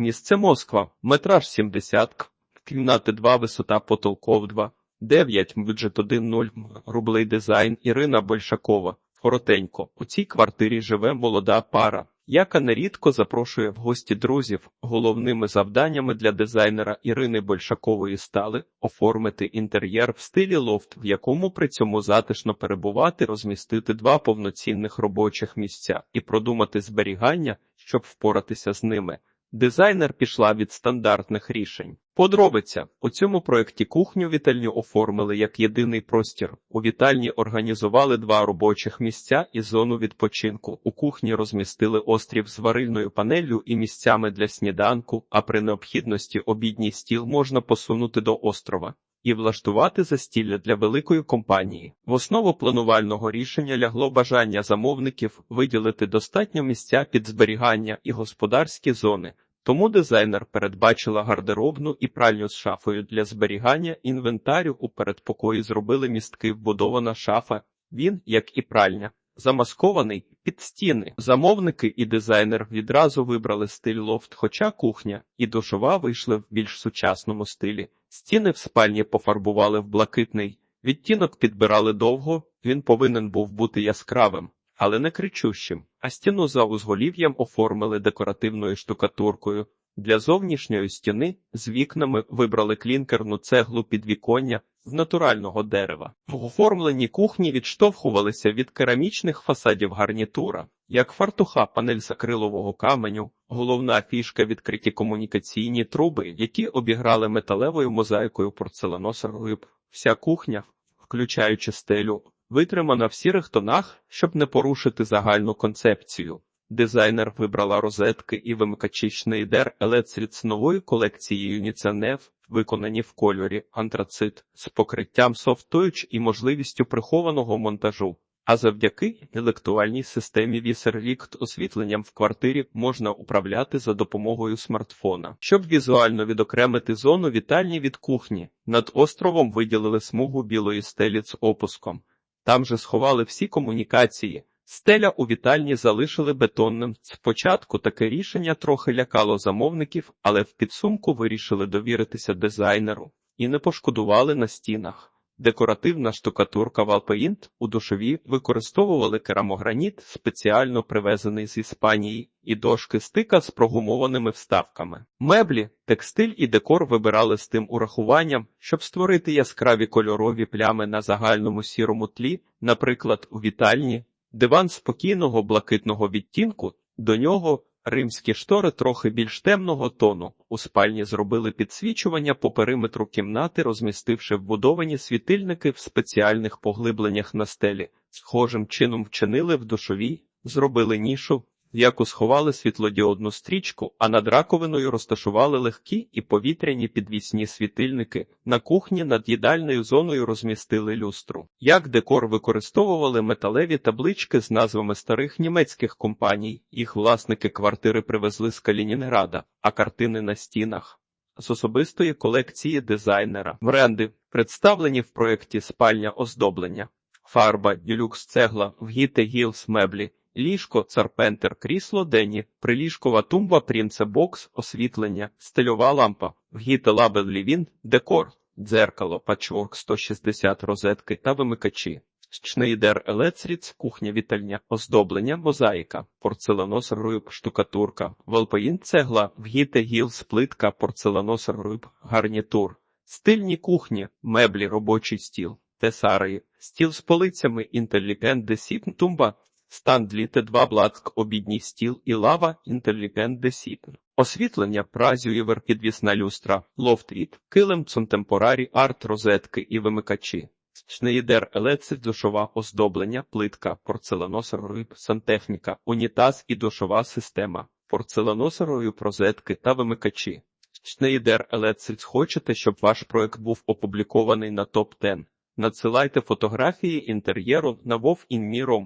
Місце Москва, метраж 70, к. кімнати 2, висота потолков 2, 9, бюджет 1,0, рублей дизайн Ірина Большакова. Коротенько, у цій квартирі живе молода пара, яка нерідко запрошує в гості друзів. Головними завданнями для дизайнера Ірини Большакової стали оформити інтер'єр в стилі лофт, в якому при цьому затишно перебувати, розмістити два повноцінних робочих місця і продумати зберігання, щоб впоратися з ними. Дизайнер пішла від стандартних рішень. Подробиця у цьому проєкті кухню вітальню оформили як єдиний простір. У вітальні організували два робочих місця і зону відпочинку. У кухні розмістили острів з варильною панеллю і місцями для сніданку, а при необхідності обідній стіл можна посунути до острова. І влаштувати застілля для великої компанії. В основу планувального рішення лягло бажання замовників виділити достатньо місця під зберігання і господарські зони. Тому дизайнер передбачила гардеробну і пральню з шафою для зберігання інвентарю. У передпокої зробили містки вбудована шафа. Він, як і пральня, замаскований під стіни. Замовники і дизайнер відразу вибрали стиль лофт, хоча кухня і душова вийшли в більш сучасному стилі. Стіни в спальні пофарбували в блакитний. Відтінок підбирали довго, він повинен був бути яскравим, але не кричущим. А стіну за узголів'ям оформили декоративною штукатуркою. Для зовнішньої стіни з вікнами вибрали клінкерну цеглу підвіконня з натурального дерева. В оформленні кухні відштовхувалися від керамічних фасадів гарнітура, як фартуха панель з акрилового каменю, головна фішка відкриті комунікаційні труби, які обіграли металевою мозаїкою порцеленосових. Вся кухня, включаючи стелю, витримана в сірих тонах, щоб не порушити загальну концепцію. Дизайнер вибрала розетки і вимикачі Schneider Electric з нової колекції Unicenef, виконані в кольорі антрацит з покриттям Touch і можливістю прихованого монтажу. А завдяки інтелектуальній системі Вісерлікт освітленням в квартирі можна управляти за допомогою смартфона. Щоб візуально відокремити зону вітальні від кухні, над островом виділили смугу білої стелі з опуском. Там же сховали всі комунікації. Стеля у вітальні залишили бетонним. Спочатку таке рішення трохи лякало замовників, але в підсумку вирішили довіритися дизайнеру і не пошкодували на стінах. Декоративна штукатурка Валпеїнт у душові використовували керамограніт, спеціально привезений з Іспанії, і дошки стика з прогумованими вставками. Меблі, текстиль і декор вибирали з тим урахуванням, щоб створити яскраві кольорові плями на загальному сірому тлі, наприклад, у вітальні, диван спокійного блакитного відтінку, до нього Римські штори трохи більш темного тону. У спальні зробили підсвічування по периметру кімнати, розмістивши вбудовані світильники в спеціальних поглибленнях на стелі. Схожим чином вчинили в душовій, зробили нішу, яку сховали світлодіодну стрічку, а над раковиною розташували легкі і повітряні підвісні світильники. На кухні над їдальною зоною розмістили люстру. Як декор використовували металеві таблички з назвами старих німецьких компаній. Їх власники квартири привезли з Калінінграда, а картини на стінах. З особистої колекції дизайнера бренди представлені в проєкті спальня оздоблення, фарба, дюлюкс цегла, вгіте гілс меблі, ліжко, царпентер, крісло Дені, приліжкова тумба, принцебокс, освітлення, стильова лампа, вгіте лабел лівін, декор, дзеркало, пачворк 160 розетки та вимикачі. Шнейдер Елецріц, кухня вітальня, оздоблення, мозаїка, порцеленос риб, штукатурка, волпоїн цегла, вгіте гілс, плитка, порцеленос риб, гарнітур, стильні кухні, меблі, робочий стіл, тесарії, стіл з полицями, інтелігент десіп, тумба, Stand літе 2 блацк, обідній стіл і лава, інтелігент десіпн. Освітлення, празюєвер, підвісна люстра, лофтріт, килим, цонтемпорарі, арт, розетки і вимикачі. Шнеїдер, елецит, душова, оздоблення, плитка, порцеленосерою, сантехніка, унітаз і душова система, порцеленосерою, розетки та вимикачі. Шнеїдер, елецит, хочете, щоб ваш проект був опублікований на топ 10 Надсилайте фотографії інтер'єру на Вов Рю.